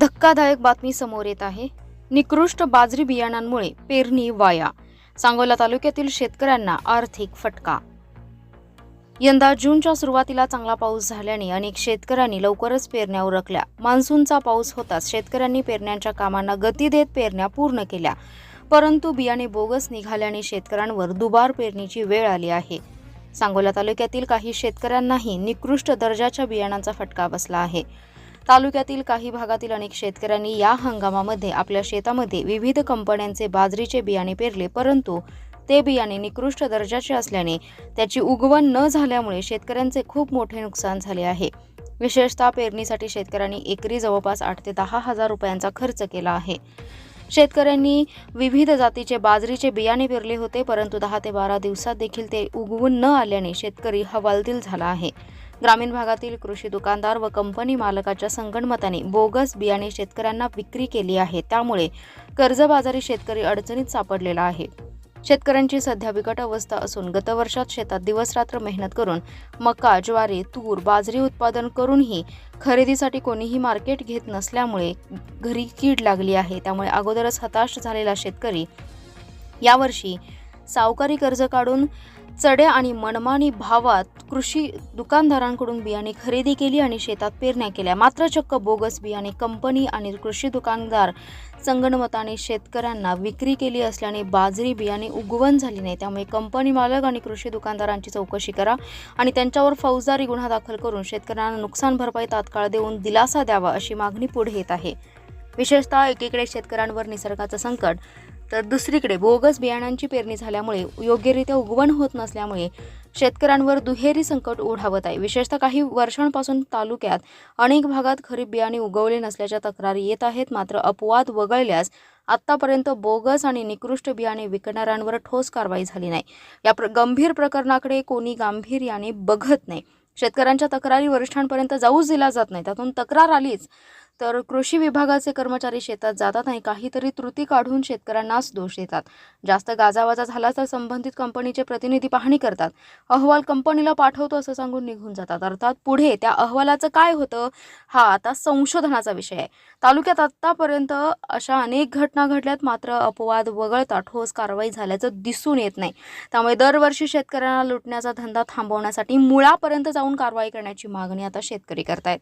धक्कादायक बातमी समोर येत आहे. निकृष्ट बाजरी बियाणांमुळे पेरणी वाया. सांगोला तालुक्यातील शेतकऱ्यांना आर्थिक फटका. यंदा जूनच्या सुरुवातीला चांगला पाऊस झाल्याने अनेक शेतकऱ्यांनी लवकरच पेरण्या उरकल्या. मान्सूनचा पाऊस होताच शेतकऱ्यांनी पेरण्यांच्या कामांना गती देत पेरण्या पूर्ण केल्या. परंतु बियाणे बोगस निघाल्याने शेतकऱ्यांवर दुबार पेरणीची वेळ आली आहे. सांगोला तालुक्यातील काही शेतकऱ्यांनाही निकृष्ट दर्जाच्या बियाणांचा फटका बसला आहे. तालुक्यातील काही भागातील अनेक शेतकऱ्यांनी या हंगामामध्ये आपल्या शेतामध्ये विविध कंपन्यांचे बाजरीचे बियाणे पेरले परंतु ते बियाणे निकृष्ट दर्जाचे असल्याने त्याची उगवण न झाल्यामुळे शेतकऱ्यांचे खूप मोठे नुकसान झाले आहे. विशेषतः पेरणीसाठी शेतकऱ्यांनी एकरी जवळपास आठ ते दहा हजार रुपयांचा खर्च केला आहे. शेतकऱ्यांनी विविध जातीचे बाजरीचे बियाणे पेरले होते परंतु दहा ते बारा दिवसात देखील ते उगवून न आल्याने शेतकरी हवालदिल झाला आहे. ग्रामीण भागातील कृषी दुकानदार व कंपनी मालकाच्या संगणमताने बोगस बियाणे शेतकऱ्यांना विक्री केली आहे. त्यामुळे कर्जबाजारी शेतकरी अडचणीत सापडलेला आहे. शेतकऱ्यांची सध्या बिकट अवस्था असून गतवर्षात शेतात दिवसरात्र मेहनत करून मका ज्वारी तूर बाजरी उत्पादन करूनही खरेदीसाठी कोणीही मार्केट घेत नसल्यामुळे घरी कीड लागली आहे. त्यामुळे अगोदरच हताश झालेला शेतकरी यावर्षी सावकारी कर्ज काढून चढ्या आणि मनमानी भावात कृषी दुकानदारांकडून बियाणे खरेदी केली आणि शेतात पेरण्या केल्या. मात्र चक्क बोगस बियाणे कंपनी आणि कृषी दुकानदार संगणमताने शेतकऱ्यांना विक्री केली असल्याने बाजरी बियाणे उगवण झाली नाही. त्यामुळे कंपनी मालक आणि कृषी दुकानदारांची चौकशी करा आणि त्यांच्यावर फौजदारी गुन्हा दाखल करून शेतकऱ्यांना नुकसान भरपाई तात्काळ देऊन दिलासा द्यावा अशी मागणी पुढे येत आहे. विशेषतः एकीकडे शेतकऱ्यांवर निसर्गाचं संकट तर दुसरीकडे बोगस बियाणांची पेरणी झाल्यामुळे योग्यरित्या उगवण होत नसल्यामुळे शेतकऱ्यांवर दुहेरी संकट ओढावत आहे. विशेषतः काही वर्षांपासून तालुक्यात अनेक भागात खरीप बियाणे उगवले नसल्याच्या तक्रारी येत आहेत. मात्र अपवाद वगळल्यास आत्तापर्यंत बोगस आणि निकृष्ट बियाणे विकणाऱ्यांवर ठोस कारवाई झाली नाही. या प्र गंभीर प्रकरणाकडे कोणी गांभीर्याने बघत नाही. शेतकऱ्यांच्या तक्रारी वरिष्ठांपर्यंत जाऊच दिला जात नाही. त्यातून तक्रार आलीच. तर कृषी विभागाचे कर्मचारी शेतात जातात आणि काहीतरी त्रुटी काढून शेतकऱ्यांनाच दोष देतात. जास्त गाजावाजा झाला तर संबंधित कंपनीचे प्रतिनिधी पाहणी करतात. अहवाल कंपनीला पाठवतो असं सांगून निघून जातात. अर्थात पुढे त्या अहवालाचं काय होतं हा आता संशोधनाचा विषय आहे. तालुक्यात आत्तापर्यंत अशा अनेक घटना घडल्यात. मात्र अपवाद वगळता ठोस कारवाई झाल्याचं दिसून येत नाही. त्यामुळे दरवर्षी शेतकऱ्यांना लुटण्याचा धंदा थांबवण्यासाठी मुळापर्यंत जाऊन कारवाई करण्याची मागणी आता शेतकरी करतायत.